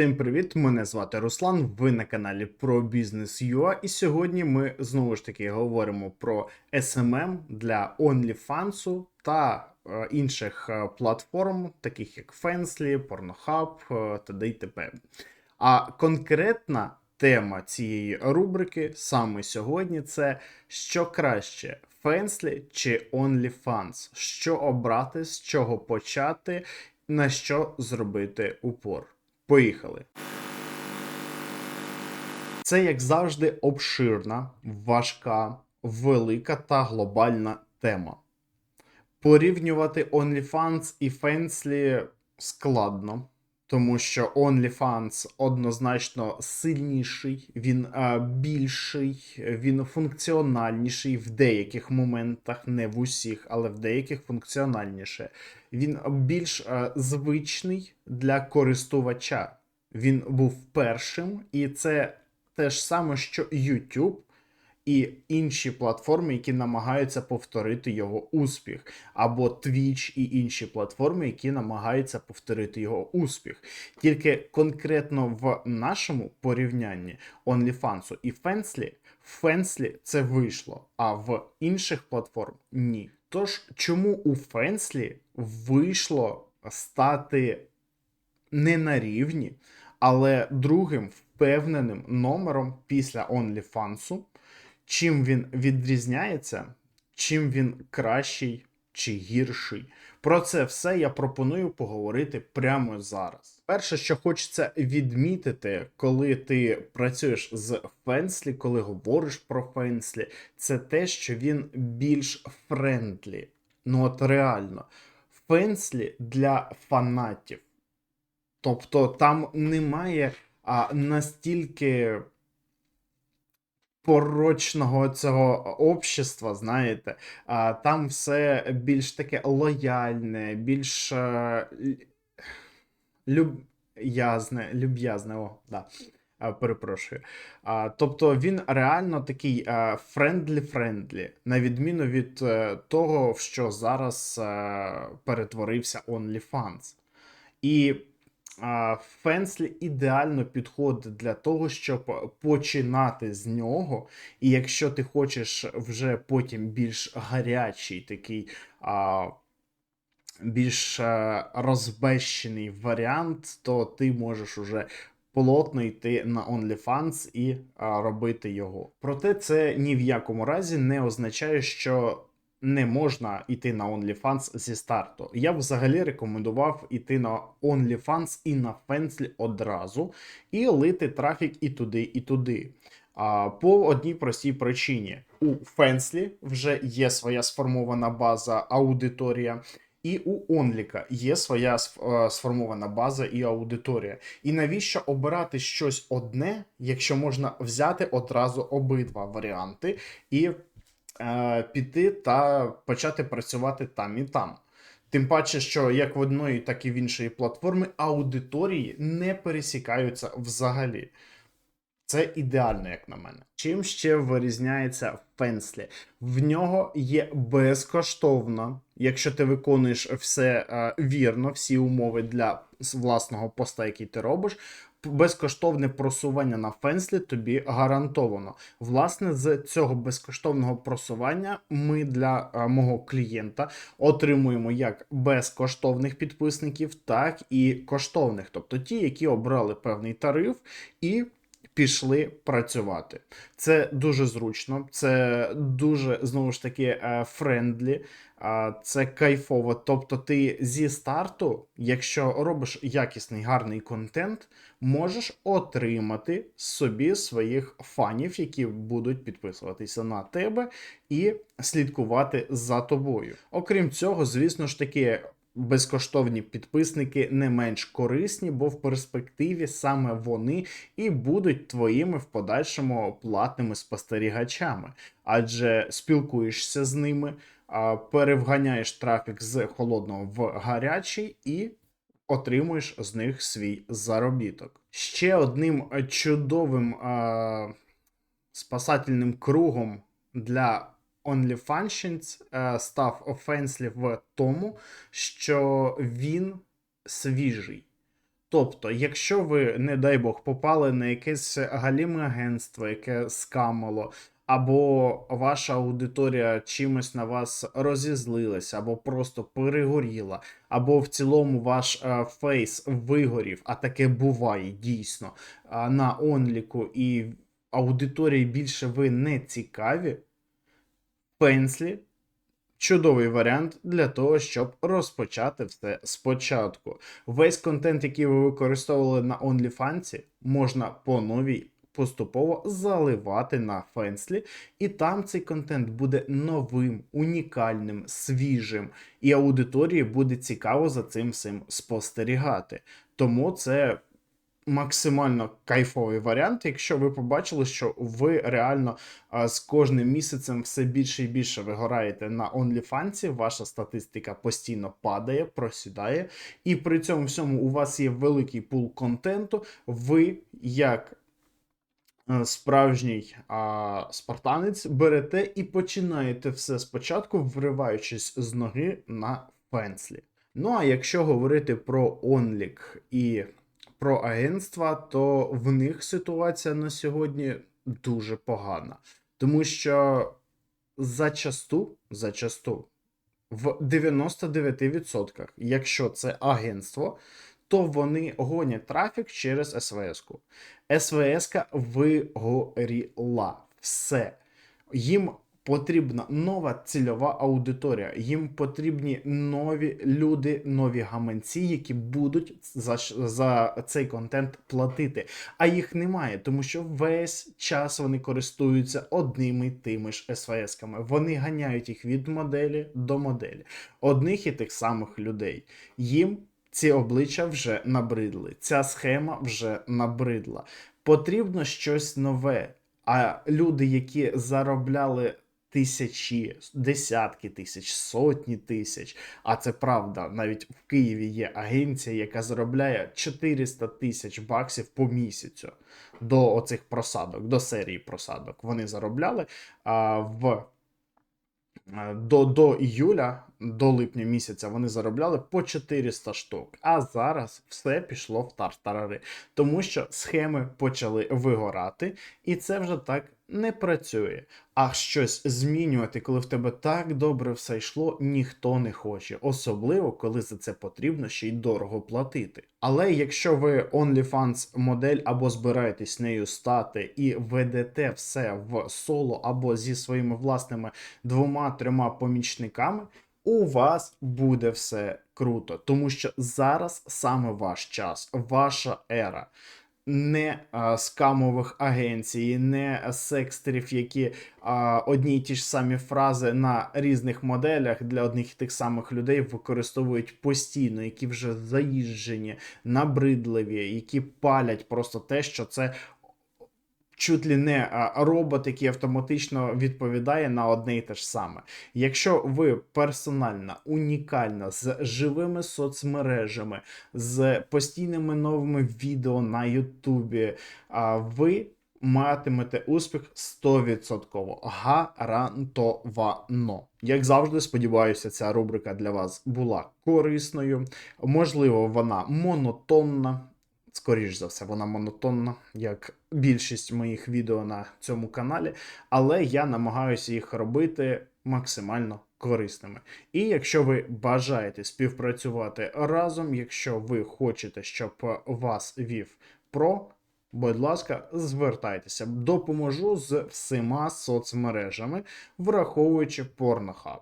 Всім привіт! Мене звати Руслан. Ви на каналі про бізнес UA, і сьогодні ми знову ж таки говоримо про SMM для OnlyFans та е, інших е, платформ, таких як Fansly, Pornhub е, т.д. і т.п. А конкретна тема цієї рубрики саме сьогодні це що краще. Fansly чи OnlyFans? Що обрати, з чого почати, на що зробити упор. Поїхали. Це, як завжди, обширна, важка, велика та глобальна тема. Порівнювати OnlyFans і Fansly складно, тому що OnlyFans однозначно сильніший, він е, більший, він функціональніший в деяких моментах, не в усіх, але в деяких функціональніше. Він більш е, звичний для користувача. Він був першим, і це те ж саме, що YouTube і інші платформи, які намагаються повторити його успіх, або Twitch і інші платформи, які намагаються повторити його успіх. Тільки конкретно в нашому порівнянні OnlyFans і в Fansly це вийшло, а в інших платформ ні. Тож, чому у Fansly вийшло стати не на рівні, але другим впевненим номером після OnlyFans, чим він відрізняється, чим він кращий чи гірший. Про це все я пропоную поговорити прямо зараз. Перше, що хочеться відмітити, коли ти працюєш з Фенслі, коли говориш про Фенслі, це те, що він більш френдлі. Ну от реально, Фенслі для фанатів. Тобто там немає а, настільки порочного цього общества, знаєте, а, там все більш таке лояльне, більш а, люб'язне, люб'язне, о, да. Перепрошую. А, Тобто він реально такий френдлі-френдлі, на відміну від е, того, в що зараз е, перетворився OnlyFans. І Фенслі ідеально підходить для того, щоб починати з нього. І якщо ти хочеш вже потім більш гарячий такий. А, більш е, розбещений варіант, то ти можеш уже плотно йти на OnlyFans і а, робити його. Проте це ні в якому разі не означає, що не можна йти на OnlyFans зі старту. Я взагалі рекомендував йти на OnlyFans і на Fansly одразу, і лити трафік і туди, і туди. А, По одній простій причині: у Fansly вже є своя сформована база аудиторія. І у Онліка є своя е, сформована база і аудиторія. І навіщо обирати щось одне, якщо можна взяти одразу обидва варіанти і піти та почати працювати там і там. Тим паче, що як в одної, так і в іншої платформи аудиторії не пересікаються взагалі. Це ідеально, як на мене. Чим ще вирізняється Фенслі? В нього є безкоштовно, якщо ти виконуєш все е, вірно, всі умови для власного поста, який ти робиш, безкоштовне просування на Фенслі тобі гарантовано. Власне, з цього безкоштовного просування ми для а, мого клієнта отримуємо як безкоштовних підписників, так і коштовних, тобто ті, які обрали певний тариф і. Пішли працювати. Це дуже зручно, це дуже знову ж таки е, френдлі, це кайфово. Тобто, ти зі старту, якщо робиш якісний гарний контент, можеш отримати собі своїх фанів, які будуть підписуватися на тебе і слідкувати за тобою. Окрім цього, звісно ж таки. Безкоштовні підписники не менш корисні, бо в перспективі саме вони і будуть твоїми в подальшому платними спостерігачами, адже спілкуєшся з ними, перевганяєш трафік з холодного в гарячий і отримуєш з них свій заробіток. Ще одним чудовим а, спасательним кругом для OnlyFunctions став Offensly в тому, що він свіжий. Тобто, якщо ви, не дай Бог, попали на якесь галіме агентство, яке скамало, або ваша аудиторія чимось на вас розізлилася, або просто перегоріла, або в цілому ваш е, фейс вигорів, а таке буває дійсно а, на онліку, і аудиторії більше ви не цікаві, пенслі чудовий варіант для того, щоб розпочати все спочатку. Весь контент, який ви використовували на OnlyFans, можна по новій поступово заливати на Фенслі, і там цей контент буде новим, унікальним, свіжим, і аудиторії буде цікаво за цим всім спостерігати. Тому це максимально кайфовий варіант, якщо ви побачили, що ви реально з кожним місяцем все більше і більше вигораєте на OnlyFans, ваша статистика постійно падає, просідає, і при цьому всьому у вас є великий пул контенту, ви як е, справжній а, спартанець берете і починаєте все спочатку, вриваючись з ноги на фенслі. Ну а якщо говорити про онлік і про агентства, то в них ситуація на сьогодні дуже погана. Тому що зачасту, зачасту, в 99%, якщо це агентство, то вони гонять трафік через СВС-ку. СВС-ка вигоріла. Все. Їм потрібна нова цільова аудиторія. Їм потрібні нові люди, нові гаманці, які будуть за, за цей контент платити. А їх немає, тому що весь час вони користуються одними тими ж СВС-ками. Вони ганяють їх від моделі до моделі, одних і тих самих людей. Їм ці обличчя вже набридли. Ця схема вже набридла. Потрібно щось нове. А люди, які заробляли тисячі, десятки тисяч, сотні тисяч, а це правда, навіть в Києві є агенція, яка заробляє 400 тисяч баксів по місяцю до оцих просадок, до серії просадок. Вони заробляли а, в Е, до, до іюля, до липня місяця, вони заробляли по 400 штук. А зараз все пішло в тартарари, тому що схеми почали вигорати, і це вже так не працює. А щось змінювати, коли в тебе так добре все йшло, ніхто не хоче, особливо коли за це потрібно ще й дорого платити. Але якщо ви OnlyFans модель або збираєтесь нею стати і ведете все в соло або зі своїми власними двома-трьома помічниками, у вас буде все круто, тому що зараз саме ваш час, ваша ера. Не а, скамових агенцій, не секстерів, які а, одні й ті ж самі фрази на різних моделях для одних і тих самих людей використовують постійно, які вже заїжджені, набридливі, які палять просто те, що це чуть ли не робот, який автоматично відповідає на одне і те ж саме. Якщо ви персональна, унікальна, з живими соцмережами, з постійними новими відео на Ютубі, ви матимете успіх 100%. Гарантовано. Як завжди, сподіваюся, ця рубрика для вас була корисною. Можливо, вона монотонна. Скоріш за все, вона монотонна, як більшість моїх відео на цьому каналі, але я намагаюся їх робити максимально корисними. І якщо ви бажаєте співпрацювати разом, якщо ви хочете, щоб вас вів про, будь ласка, звертайтеся, допоможу з всіма соцмережами, враховуючи порнохаб.